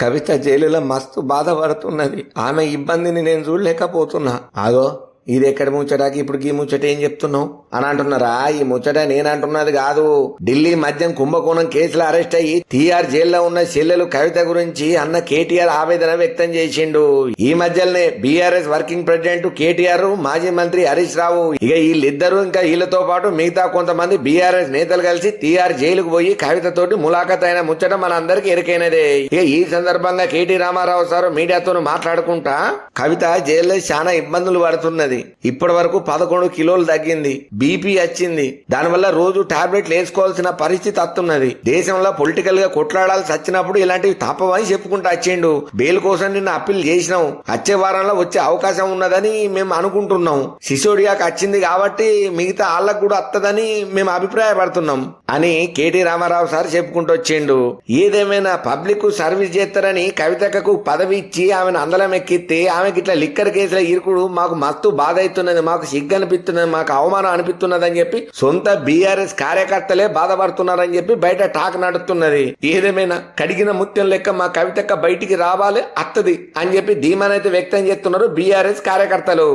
కవిత జైలులో మస్తు బాధపడుతున్నది. ఆమె ఇబ్బందిని నేను చూడలేకపోతున్నా. ఆగో. ఇది ఎక్కడ ముచ్చటాకి ఇప్పుడు ఈ ముచ్చట ఏం చెప్తున్నావు? అని అంటున్నారా? ఈ ముచ్చట నేనంటున్నది కాదు. ఢిల్లీ మద్యం కుంభకోణం కేసులో అరెస్ట్ అయ్యి టీఆర్ జైల్లో ఉన్న చెల్లెలు కవిత గురించి అన్న కేటీఆర్ ఆవేదన వ్యక్తం చేసిండు. ఈ మధ్యలోనే బీఆర్ఎస్ వర్కింగ్ ప్రెసిడెంట్ కేటీఆర్ మాజీ మంత్రి హరీష్ రావు ఇక వీళ్ళిద్దరూ ఇంకా వీళ్ళతో పాటు మిగతా కొంతమంది బీఆర్ఎస్ నేతలు కలిసి టీఆర్ జైలుకు పోయి కవిత తోటి ములాఖత్ అయిన ముచ్చట మన అందరికి ఎరికైనదే. ఇక ఈ సందర్భంగా కేటీ రామారావు సార్ మీడియాతో మాట్లాడుకుంటా కవిత జైల్లో చాలా ఇబ్బందులు పడుతున్నది. ఇప్పటి వరకు పదకొండు కిలోలు తగ్గింది. బీపీ వచ్చింది. దానివల్ల రోజు టాబ్లెట్లు వేసుకోవాల్సిన పరిస్థితి వస్తున్నది దేశంలో పొలిటికల్గా కొట్లాడాల్సి వచ్చినప్పుడు ఇలాంటివి తప్పవని చెప్పుకుంటూ వచ్చిండు. బెయిల్ కోసం నిన్న అప్పీల్ చేసినాం. వచ్చే వారంలో వచ్చే అవకాశం ఉన్నదని మేము అనుకుంటున్నాం. సిసోడియాకి వచ్చింది కాబట్టి మిగతా వాళ్ళకు కూడా వత్తదని మేము అభిప్రాయపడుతున్నాం అని కేటీ రామారావు సార్ చెప్పుకుంటూ వచ్చిండు. ఏదేమైనా పబ్లిక్ సర్వీస్ చేస్తారని కవితకు పదవి ఇచ్చి ఆమెను అందలం ఎక్కిస్తే ఆమెకి ఇట్లా లిక్కర్ కేసుల ఇరుకుడు మాకు మస్తు బాధ అవుతున్నది మాకు సిగ్గు అనిపిస్తున్నది మాకు అవమానం అనిపిస్తున్నది అని చెప్పి సొంత బీఆర్ఎస్ కార్యకర్తలే బాధపడుతున్నారని చెప్పి బయట టాక్ నడుస్తున్నది. ఏదేమైనా కడిగిన ముత్యం లెక్క మా కవితక్క బయటికి రావాలి అత్తది అని చెప్పి ధీమానైతే వ్యక్తం చేస్తున్నారు బీఆర్ఎస్ కార్యకర్తలు.